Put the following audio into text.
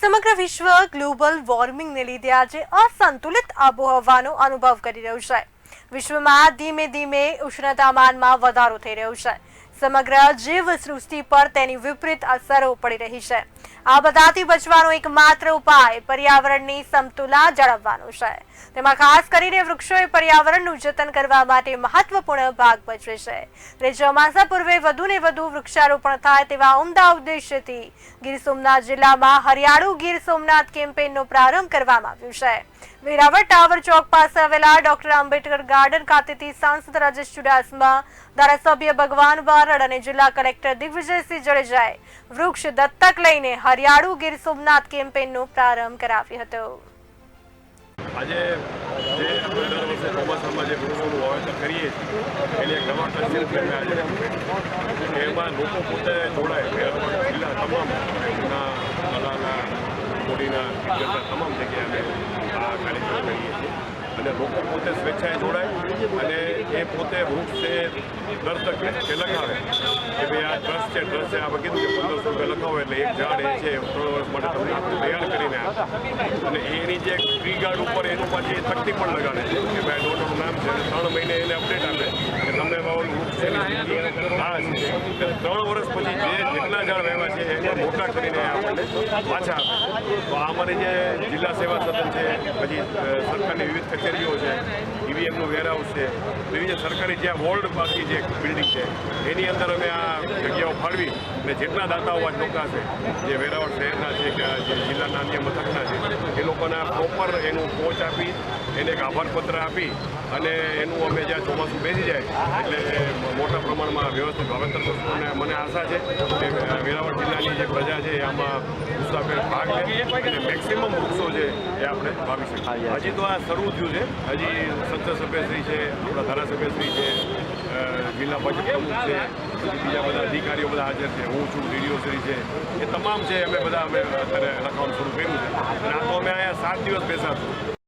સમગ્ર વિશ્વ ગ્લોબલ વોર્મિંગને લીધે આજે અસંતુલિત આબોહવાનો અનુભવ કરી રહ્યું છે. વિશ્વમાં ધીમે ધીમે ઉષ્ણતામાનમાં વધારો થઈ રહ્યો છે. સમગ્ર જીવ સૃષ્ટિ પર તેની વિપરીત અસરો પડી રહી છે. આ બધાથી બચવાનો એકમાત્ર ઉપાય પર્યાવરણની સમતુલા જાળવવાનો છે. તેમાં ખાસ કરીને વૃક્ષોએ પર્યાવરણનું જતન કરવા માટે મહત્વપૂર્ણ ભાગ ભજવે છે. એટલે ચોમાસા પૂર્વે વધુને વધુ વૃક્ષારોપણ થાય તેવા ઉમદા ઉદ્દેશ્યથી ગીર સોમનાથ જિલ્લામાં હરિયાળું ગીર સોમનાથ કેમ્પેઇનનો પ્રારંભ કરવામાં આવ્યો છે. વેરાવળ ટાવર ચોક પાસે આવેલા ડોક્ટર આંબેડકર ગાર્ડન ખાતેથી સાંસદ રાજેશ ચુડાસમા, ધારાસભ્ય ભગવાન બારડ અને જિલ્લા કલેક્ટર દિગ્વિજયસિંહ જડેજાએ વૃક્ષ દત્તક લઈને હરિયાળુ ગીર સોમનાથ કેમ્પેનનો પ્રારંભ કરાવ્યો હતો. આજે જે દર વર્ષે ચોમાસામાં જે વૃક્ષોનું વાવેતર કરીએ એની એક નવા લઈને આજે એમાં લોકો પોતે જોડાય જિલ્લા તમામ કોડીના તમામ જગ્યાએ કાર્યક્રમ કરીએ છીએ અને લોકો પોતે સ્વેચ્છાએ જોડાય અને એ પોતે વૃક્ષ છે દર્શક કે લગાવે કે ભાઈ આ ટ્રસ્ટ છે ટ્રસ્ટ છે આપણે કીધું કે પંદરસો રૂપિયા લખાવો એટલે એક ઝાડ એ છે, ત્રણ વર્ષ માટે તમને તૈયાર કરીને અને એની જે ટ્રી ગાર્ડ ઉપર એનું પાછી તકતી પણ લગાડે છે. કે ભાઈ ડોટનું નામ છે, ત્રણ મહિને એને અપડેટ આપે કે તમે વાવેલું વૃક્ષ છે એની સ્થિતિ આ છે એટલે ત્રણ વર્ષ પછી જે જેટલા ઝાડ વાવ્યા છે એને મોટા કરીને આપણને પાછા તો આ અમારી જે જિલ્લા સેવા સદન છે, પછી સરકારની વિવિધ કચેરીઓ છે ઈવીએમનું વેરહાઉસ છે. વિવિધ સરકારી જ્યાં વોર્ડ બાકી જે બિલ્ડિંગ છે એની અંદર અમે આ જગ્યાઓ ફાળવી અને જેટલા દાતાઓ આ ચોખ્ખા છે જે વેરાવળ શહેરના છે કે આ જે જિલ્લાના અન્ય મથકના છે એ લોકોના પ્રોપર એનું કોચ આપી એને એક આભારપત્ર આપી અને એનું અમે જ્યાં ચોમાસું બેસી જાય એટલે મોટા પ્રમાણમાં વ્યવસ્થિત વાવેતર કરશું અને મને આશા છે કે વેરાવળ જિલ્લાની જે પ્રજા છે આમાં ઉત્સાહભેર ભાગ લે અને મેક્સિમમ વૃક્ષો છે એ આપણે વાવી શકીએ. હજી તો આ શરૂ થયું છે. હજી સંસદ સભ્યશ્રી છે, આપણા ધારાસભ્યશ્રી છે જિલ્લા પંચાયત પ્રમુખ છે બીજા બધા અધિકારીઓ બધા હાજર છે, હું છું ડીડીઓશ્રી છે, એ તમામ છે, અમે બધા, અમે અત્યારે લખવાનું શરૂ કર્યું છે. અને આ તો અમે અહીંયા સાત દિવસ બેસાશું